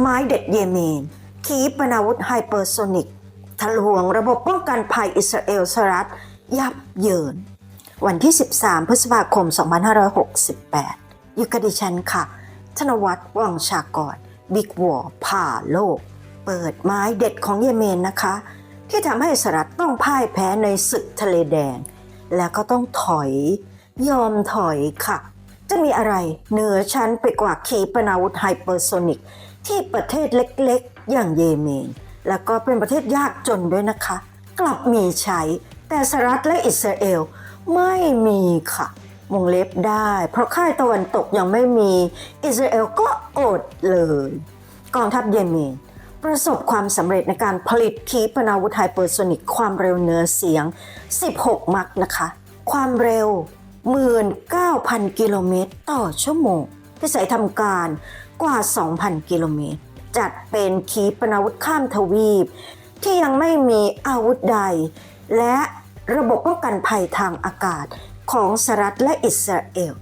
ไม้เด็ดเยเมน ขีปนาวุธไฮเปอร์โซนิกทะลวงระบบป้องกันภัยอิสราเอลสหรัฐ ยับเยิน วันที่ 13 พฤษภาคม 2568 อยู่กับดิฉันค่ะ ธนวัฒน์วังชากร บิ๊กวอร์ผ่าโลก เปิดไม้เด็ดของเยเมนนะคะ ที่ทำให้สหรัฐต้องพ่ายแพ้ในศึกทะเลแดง แล้วก็ต้องถอย ยอมถอยค่ะ จะมีอะไรเหนือชั้นไปกว่าขีปนาวุธไฮเปอร์โซนิกที่ประเทศเล็กๆ อย่างเยเมน แล้วก็เป็นประเทศยากจนด้วยนะคะ กลับมีใช้ แต่สหรัฐและอิสราเอลไม่มีค่ะวงเล็บได้ เพราะค่ายตะวันตกยังไม่มีอิสราเอลก็อดเลย กองทัพเยเมน ประสบความสำเร็จในการผลิตขีปนาวุธไฮเปอร์โซนิกความเร็วเหนือเสียง 16 มักนะคะ ความเร็ว 19,000 กิโลเมตรต่อชั่วโมงพิสัยทำการกว่า 2,000 กิโลเมตร จัดเป็นขีปนาวุธข้ามทวีป ที่ยังไม่มีอาวุธใด และระบบป้องกันภัยทางอากาศของสหรัฐและอิสราเอล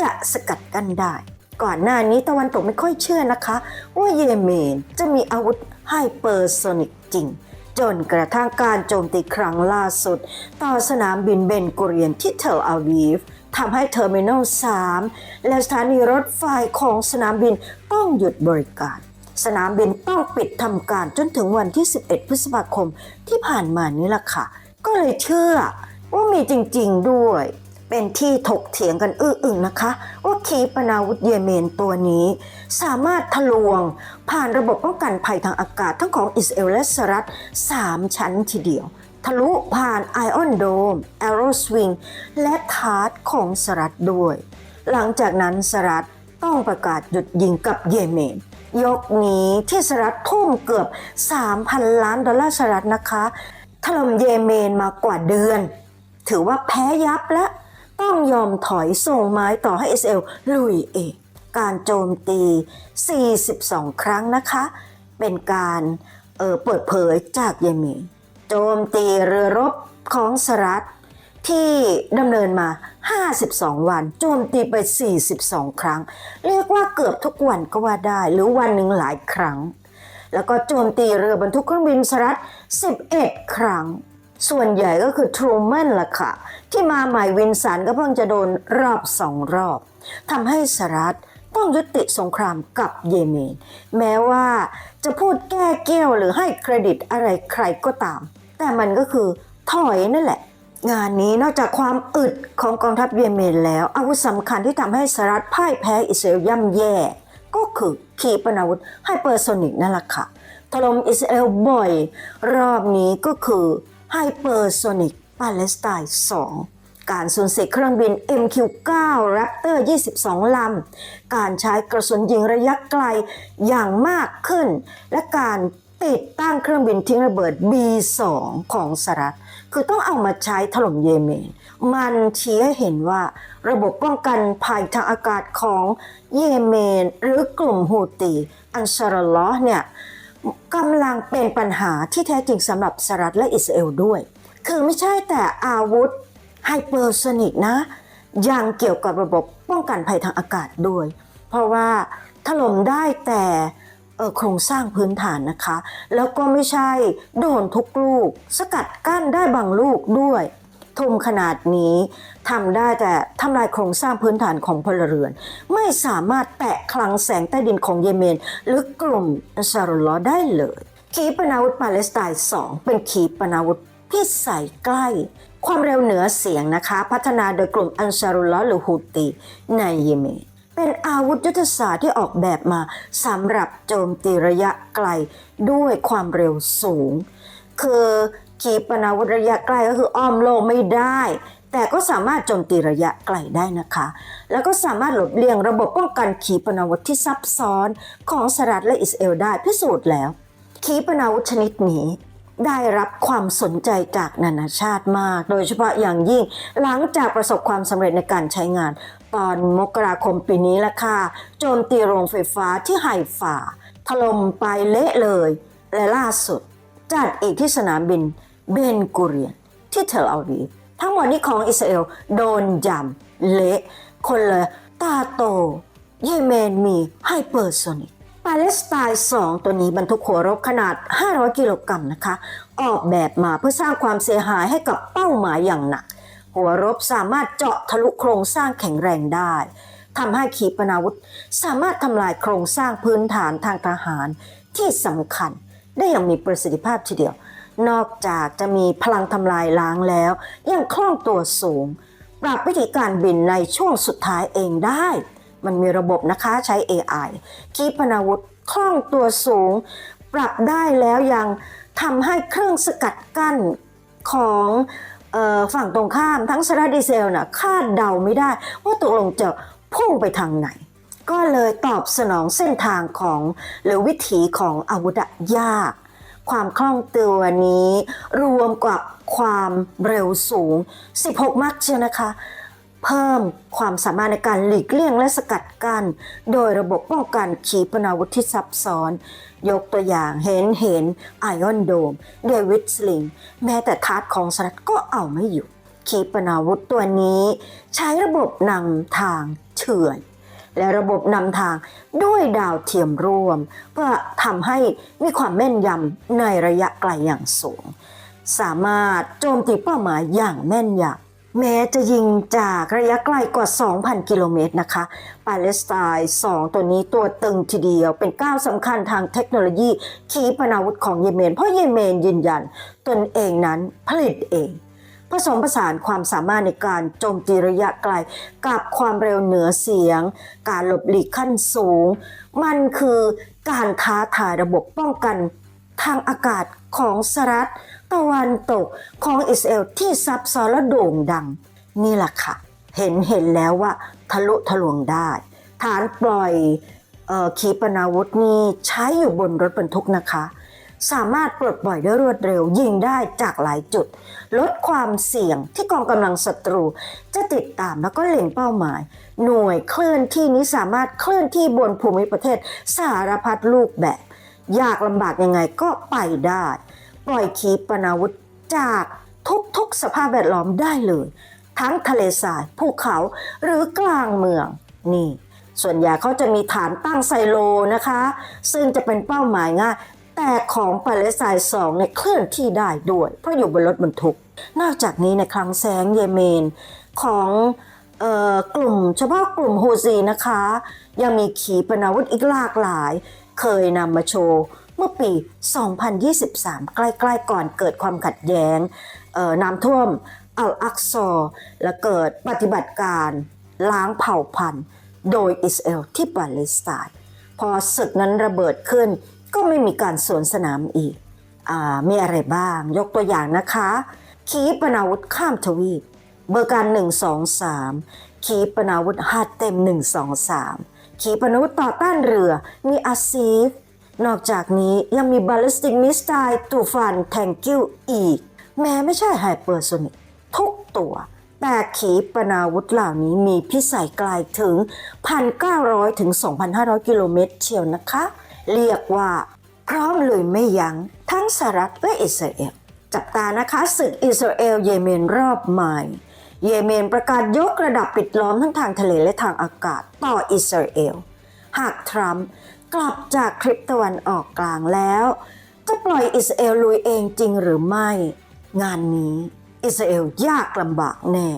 จะสกัดกั้นได้ ก่อนหน้านี้ตะวันตกไม่ค่อยเชื่อนะคะ ว่าเยเมนจะมีอาวุธไฮเปอร์โซนิกจริง จนกระทั่งการโจมตีครั้งล่าสุด ต่อสนามบินเบนกุเรียนที่เทลอาวีฟ ทำให้เทอร์มินอล 3 และสถานีรถไฟของสนามบินต้องหยุดบริการ สนามบินต้องปิดทำการจนถึงวันที่ 11 พฤษภาคมที่ผ่านมานี้ล่ะค่ะ ก็เลยเชื่อว่ามีจริงๆด้วย เป็นที่ถกเถียงกันอื้ออึงนะคะ ว่าขีปนาวุธเยเมนตัวนี้ สามารถทะลวง ผ่านระบบป้องกันภัยทางอากาศทั้งของอิสราเอลและสหรัฐ3ชั้นทีเดียว ทะลุผ่านไอออนโดมแอโรสวิงและทาร์ตของสหรัฐด้วย หลังจากนั้นสหรัฐต้องประกาศหยุดยิงกับเยเมน ยกนี้ที่สหรัฐทุ่มเกือบ 3,000 ล้านดอลลาร์สหรัฐนะคะถล่มเยเมนมากว่าเดือน ถือว่าแพ้ยับและต้องยอมถอยส่งไม้ต่อให้อิสเอลลุยเองการโจมตี 42 ครั้งนะคะ เป็นการเออเปิดเผยจากเยเมน โจมตีเรือรบของสหรัฐที่ดำเนินมา 52 วัน โจมตีไป 42 ครั้ง เรียกว่าเกือบทุกวันก็ว่าได้ หรือวันหนึ่งหลายครั้ง แล้วก็โจมตีเรือบรรทุกเครื่องบินสหรัฐ 11 ครั้ง ส่วนใหญ่ก็คือทรูแมนล่ะค่ะ ที่มาใหม่วินสันก็เพิ่งจะโดนรอบสองรอบทำให้สหรัฐต้องยุติสงครามกับเยเมน แม้ว่าจะพูดแก้เกี้ยวหรือให้เครดิตอะไรใครก็ตาม แต่มันก็คือถอยนั่นแหละ งานนี้นอกจากความอึดของกองทัพเยเมนแล้ว อาวุธสำคัญที่ทำให้สหรัฐพ่ายแพ้อิสราเอลย่ำแย่ ก็คือขีปนาวุธไฮเปอร์โซนิกนั่นแหละค่ะถล่มอิสราเอลบ่อย รอบนี้ก็คือไฮเปอร์โซนิกปาเลสไตน์2การสูญเสียเครื่องบิน MQ9 Raptor 22 ลำ การใช้กระสุนยิงระยะไกลอย่างมากขึ้น และการ ติดตั้งเครื่องบินทิ้งระเบิด B2 ของสหรัฐคือต้องเอามาใช้ถล่มเยเมน มันชี้ให้เห็นว่าระบบป้องกันภัยทางอากาศของเยเมน หรือกลุ่มฮูตีอันซารุลอ์เนี่ยกำลังเป็นปัญหาที่แท้จริงสำหรับสหรัฐและอิสราเอลด้วย คือไม่ใช่แต่อาวุธไฮเปอร์โซนิกนะ ยังเกี่ยวกับระบบป้องกันภัยทางอากาศด้วย เพราะว่าถล่มได้แต่ โครงสร้างพื้นฐานนะคะ แล้วก็ไม่ใช่โดนทุกลูก สกัดกั้นได้บางลูกด้วยทุ่มขนาดนี้ทำได้แต่ทำลายโครงสร้างพื้นฐานของพลเรือน ไม่สามารถแตะคลังแสงใต้ดินของเยเมน หรือกลุ่มอันซารุลอได้เลย ขีปนาวุธปาเลสไตน์2เป็นขีปนาวุธพิสัยใกล้ ความเร็วเหนือเสียงนะคะ พัฒนาโดยกลุ่มอันซารุลลอหรือฮูตีในเยเมน เป็นอาวุธยุทธศาสตร์ที่ออกแบบมาสำหรับโจมตีระยะไกลด้วยความเร็วสูง คือขีปนาวุธระยะใกลก็คืออ้อมโลกไม่ได้ แต่ก็สามารถโจมตีระยะไกลได้นะคะ แล้วก็สามารถหลบเลี่ยงระบบป้องกันขีปนาวุธที่ซับซ้อนของสหรัฐและอิสราเอลได้พิสูจน์แล้ว ขีปนาวุธชนิดนี้ได้รับความสนใจจากนานาชาติมาก โดยเฉพาะอย่างยิ่งหลังจากประสบความสำเร็จในการใช้งาน ตอนมกราคมปีนี้ละค่ะ โจมตีโรงไฟฟ้าที่ไฮฟาถล่มไปเละเลย และล่าสุด จัดอีกที่สนามบินเบนกุเรียนที่เทลอาวีทั้งหมดนี้ของอิสราเอลโดนยำเละคนเลยตาโต เยเมนมีไฮเปอร์โซนิกปาเลสไตน์2ตัวนี้บรรทุกหัวรบขนาด 500 กิโลกรัมนะคะ ออกแบบมาเพื่อสร้างความเสียหายให้กับเป้าหมายอย่างหนัก หัวรบสามารถเจาะทะลุโครงสร้างแข็งแรงได้ทำให้ขีปนาวุธสามารถทำลายโครงสร้างพื้นฐานทางทหารที่สำคัญได้อย่างมีประสิทธิภาพทีเดียว นอกจากจะมีพลังทำลายล้างแล้ว ยังคล่องตัวสูง ปรับวิธีการบินในช่วงสุดท้ายเองได้ มันมีระบบนะคะใช้ AI ขีปนาวุธคล่องตัวสูง ปรับได้แล้วยังทำให้เครื่องสกัดกั้นของ ฝั่งตรงข้ามทั้งสารดีเซลน่ะคาดเดาไม่ได้ว่าตกลงจะพุ่งไปทางไหน ก็เลยตอบสนองเส้นทางของหรือวิถีของอาวุธยากความคล่องตัวนี้ รวมกับความเร็วสูง 16 มักเชียนะคะ เพิ่มความสามารถในการหลีกเลี่ยงและสกัดกั้นโดยระบบป้องกันขีปนาวุธที่ซับซ้อน ยกตัวอย่างเห็นเห็นไอออนโดมเดวิดสลิง แม้แต่ทาร์ตของสหรัฐก็เอาไม่อยู่ ขีปนาวุธตัวนี้ ใช้ระบบนำทางเฉื่อยและระบบนำทางด้วยดาวเทียมร่วม เพื่อทำให้มีความแม่นยำในระยะไกลอย่างสูง สามารถโจมตีเป้าหมายอย่างแม่นยำ แม้จะยิงจากระยะไกลกว่า 2,000 กิโลเมตรนะคะ ปาเลสไตน์ 2 ตัวนี้ตัวตึงทีเดียว เป็นก้าวสำคัญทางเทคโนโลยี ขีปนาวุธของเยเมน เพราะเยเมนยืนยัน ตนเองนั้นผลิตเอง ผสมผสานความสามารถในการโจมตีระยะไกล กับความเร็วเหนือเสียง การหลบหลีกขั้นสูง มันคือการท้าทายระบบป้องกันทางอากาศของสหรัฐ ตะวันตกของอิสราเอลที่ซับซ้อนและโด่งดัง นี่แหละค่ะ เห็นเห็นแล้วว่าทะลุทะลวงได้ ฐานปล่อยออขีปนาวุธนี่ใช้อยู่บนรถบรรทุกนะคะ สามารถปลดปล่อยได้รวดเร็วยิงได้จากหลายจุด ลดความเสี่ยงที่กองกำลังศัตรู จะติดตามแล้วก็เล็งเป้าหมาย หน่วยเคลื่อนที่นี้สามารถเคลื่อนที่บนภูมิประเทศสารพัดลูกแบบ ยากลำบากยังไงก็ไปได้ ปล่อยขีปนาวุธจากทุกๆสภาพแวดล้อมได้เลย ทั้งทะเลทรายภูเขาหรือกลางเมืองนี่ ส่วนใหญ่เขาจะมีฐานตั้งไซโลนะคะ ซึ่งจะเป็นเป้าหมายง่ายแต่ของปาเลสไตน์สองเนี่ยเคลื่อนที่ได้ด้วย เพราะอยู่บนรถบรรทุก นอกจากนี้ในคลังแสงเยเมนของออกลุ่มเฉพาะกลุ่มโฮซีนะคะ ยังมีขีปนาวุธอีกหลากหลาย เคยนำมาโชว์ เมื่อปี 2023 ใกล้ๆก่อนเกิดความขัดแย้งน้ำท่วมอัลอักซอและเกิดปฏิบัติการล้างเผ่าพันธุ์ โดยอิสราเอลที่ปาเลสไตน์พอศึกนั้นระเบิดขึ้นก็ไม่มีการสวนสนามอีกอมีอะไรบ้าง ยกตัวอย่างนะคะขีปนาวุธข้ามทวีป เบอร์การ 123ขีปนาวุธฮาดเต็ม 123ขีปนาวุธต่อต้านเรือ มีอาซีฟ นอกจากนี้ยังมีบ a ล i สติกมิสไตล์ตูฟันแทงกิ้วอีก แม้ไม่ใช่ไฮเปอร์โซนิกทุกตัว แต่ขีปนาวุธเหล่านี้มีพิสัยไกลถึง 1,900 ถึง 2,500 กิโลเมตรเชียวนะคะ เรียกว่า พร้อมเลยไม่ยัง้งทั้งสหรัฐและอิสราเอลจับตานะคะศึกอิสราเอลเยเมนรอบใหม่ เยเมนประกาศยกระดับปิดล้อมทั้งทางทะเลและทางอากาศต่ออิสราเอล หากทรัมป์ กลับจากคลิปตะวันออกกลางแล้ว จะปล่อยอิสราเอลลุยเองจริงหรือไม่ งานนี้อิสราเอลยากลำบากแน่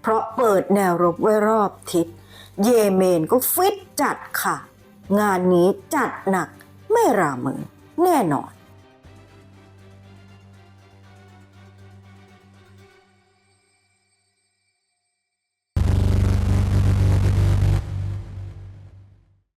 เพราะเปิดแนวรบไว้รอบทิศ เยเมนก็ฟิตจัดค่ะ งานนี้จัดหนักไม่รามือแน่นอน